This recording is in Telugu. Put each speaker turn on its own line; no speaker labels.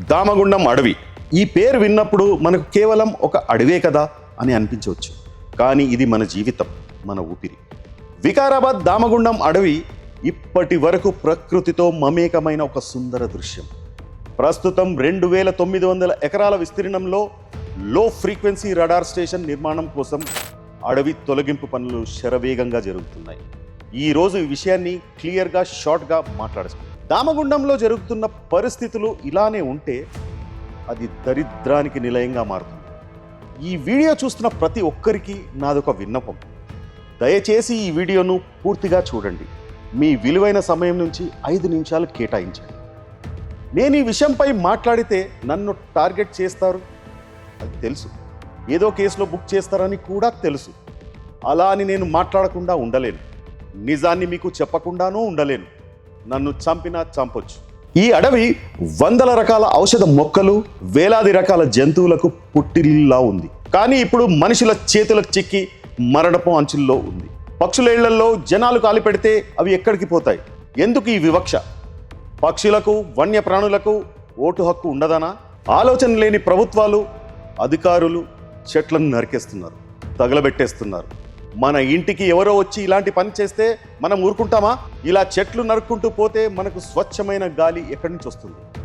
దామగుండం అడవి. ఈ పేరు విన్నప్పుడు మనకు కేవలం ఒక అడవే కదా అని అనిపించవచ్చు. కానీ ఇది మన జీవితం మన ఊపిరి. వికారాబాద్ దామగుండం అడవి ఇప్పటి వరకు ప్రకృతితో మమేకమైన ఒక సుందర దృశ్యం. ప్రస్తుతం రెండు వేల తొమ్మిది వందల ఎకరాల విస్తీర్ణంలో లో ఫ్రీక్వెన్సీ రడార్ స్టేషన్ నిర్మాణం కోసం అడవి తొలగింపు పనులు శరవేగంగా జరుగుతున్నాయి. ఈ రోజు ఈ విషయాన్ని క్లియర్గా షార్ట్గా మాట్లాడుకుంటాం దామగుండంలో జరుగుతున్న పరిస్థితులు ఇలానే ఉంటే అది దరిద్రానికి నిలయంగా మారుతుంది. ఈ వీడియో చూస్తున్న ప్రతి ఒక్కరికి నాదొక విన్నపం. దయచేసి ఈ వీడియోను పూర్తిగా చూడండి. మీ విలువైన సమయం నుంచి ఐదు నిమిషాలు కేటాయించండి. నేను ఈ విషయంపై మాట్లాడితే నన్ను టార్గెట్ చేస్తారు? అది తెలుసు. ఏదో కేసులో బుక్ చేస్తారని కూడా తెలుసు. అలా అని నేను మాట్లాడకుండా ఉండలేను. నిజాన్ని మీకు చెప్పకుండానూ ఉండలేను. నన్ను చంపినా చంపొచ్చు. ఈ అడవి వందల రకాల ఔషధ మొక్కలు వేలాది రకాల జంతువులకు పుట్టిల్లా ఉంది. కానీ ఇప్పుడు మనుషుల చేతులకు చిక్కి మరణపు అంచుల్లో ఉంది. పక్షుల ఇళ్ళలో జనాలు కాలిపెడితే అవి ఎక్కడికి పోతాయి? ఎందుకు ఈ వివక్ష? పక్షులకు వన్యప్రాణులకు ఓటు హక్కు ఉండదనా? ఆలోచన లేని ప్రభుత్వాలు అధికారులు చెట్లను నరికేస్తున్నారు తగలబెట్టేస్తున్నారు. మన ఇంటికి ఎవరో వచ్చి ఇలాంటి పని చేస్తే మనం ఊరుకుంటామా? ఇలా చెట్లు నరుక్కుంటూ పోతే మనకు స్వచ్ఛమైన గాలి ఎక్కడి నుంచి వస్తుంది?